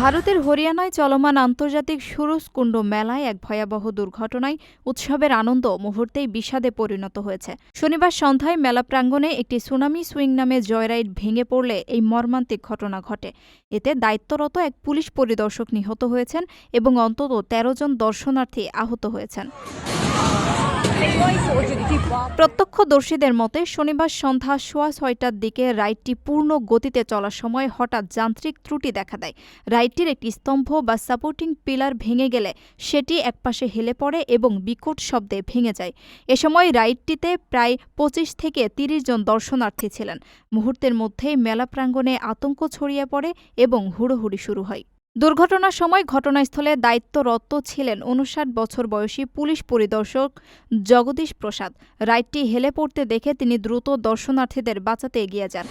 ভারতের হরিয়ানায় চলমান আন্তর্জাতিক সুরজকুণ্ড মেলায় এক ভয়াবহ দুর্ঘটনায় উৎসবের আনন্দ মুহূর্তেই বিষাদে পরিণত হয়েছে। শনিবার সন্ধ্যায় মেলা প্রাঙ্গণে একটি সুনামি সুইং নামে জয়রাইড ভেঙে পড়লে এই মর্মান্তিক ঘটনা ঘটে। এতে দায়িত্বরত এক পুলিশ পরিদর্শক নিহত হয়েছেন এবং অন্তত তেরো জন দর্শনার্থী আহত হয়েছেন। প্রত্যক্ষদর্শীদের মতে, শনিবার সন্ধ্যা সোয়া ছয়টার দিকে রাইডটি পূর্ণ গতিতে চলার সময় হঠাৎ যান্ত্রিক ত্রুটি দেখা দেয়। রাইডটির একটি স্তম্ভ বা সাপোর্টিং পিলার ভেঙে গেলে সেটি একপাশে হেলে পড়ে এবং বিকট শব্দে ভেঙে যায়। এ সময় রাইডটিতে প্রায় পঁচিশ থেকে তিরিশ জন দর্শনার্থী ছিলেন। মুহূর্তের মধ্যেই মেলা প্রাঙ্গণে আতঙ্ক ছড়িয়ে পড়ে এবং হুড়োহুড়ি শুরু হয়। দুর্ঘটনার সময় ঘটনাস্থলে দায়িত্বরত ছিলেন উনষাট বছর বয়সী পুলিশ পরিদর্শক জগদীশ প্রসাদ। রাইডটি হেলে পড়তে দেখে তিনি দ্রুত দর্শনার্থীদের বাঁচাতে এগিয়ে যান।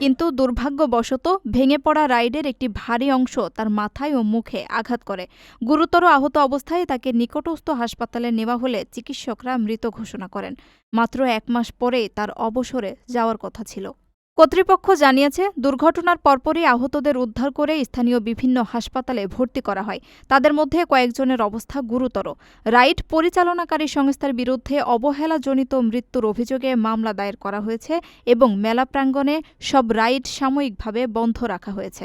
কিন্তু দুর্ভাগ্যবশত ভেঙে পড়া রাইডের একটি ভারী অংশ তার মাথায় ও মুখে আঘাত করে। গুরুতর আহত অবস্থায় তাকে নিকটস্থ হাসপাতালে নেওয়া হলে চিকিৎসকরা মৃত ঘোষণা করেন। মাত্র এক মাস পরেই তার অবসরে যাওয়ার কথা ছিল। কর্তৃপক্ষ জানিয়েছে, দুর্ঘটনার পরপরই আহতদের উদ্ধার করে স্থানীয় বিভিন্ন হাসপাতালে ভর্তি করা হয়। তাদের মধ্যে কয়েকজনের অবস্থা গুরুতর। রাইড পরিচালনাকারী সংস্থার বিরুদ্ধে অবহেলাজনিত মৃত্যুর অভিযোগে মামলা দায়ের করা হয়েছে এবং মেলা প্রাঙ্গণে সব রাইড সাময়িকভাবে বন্ধ রাখা হয়েছে।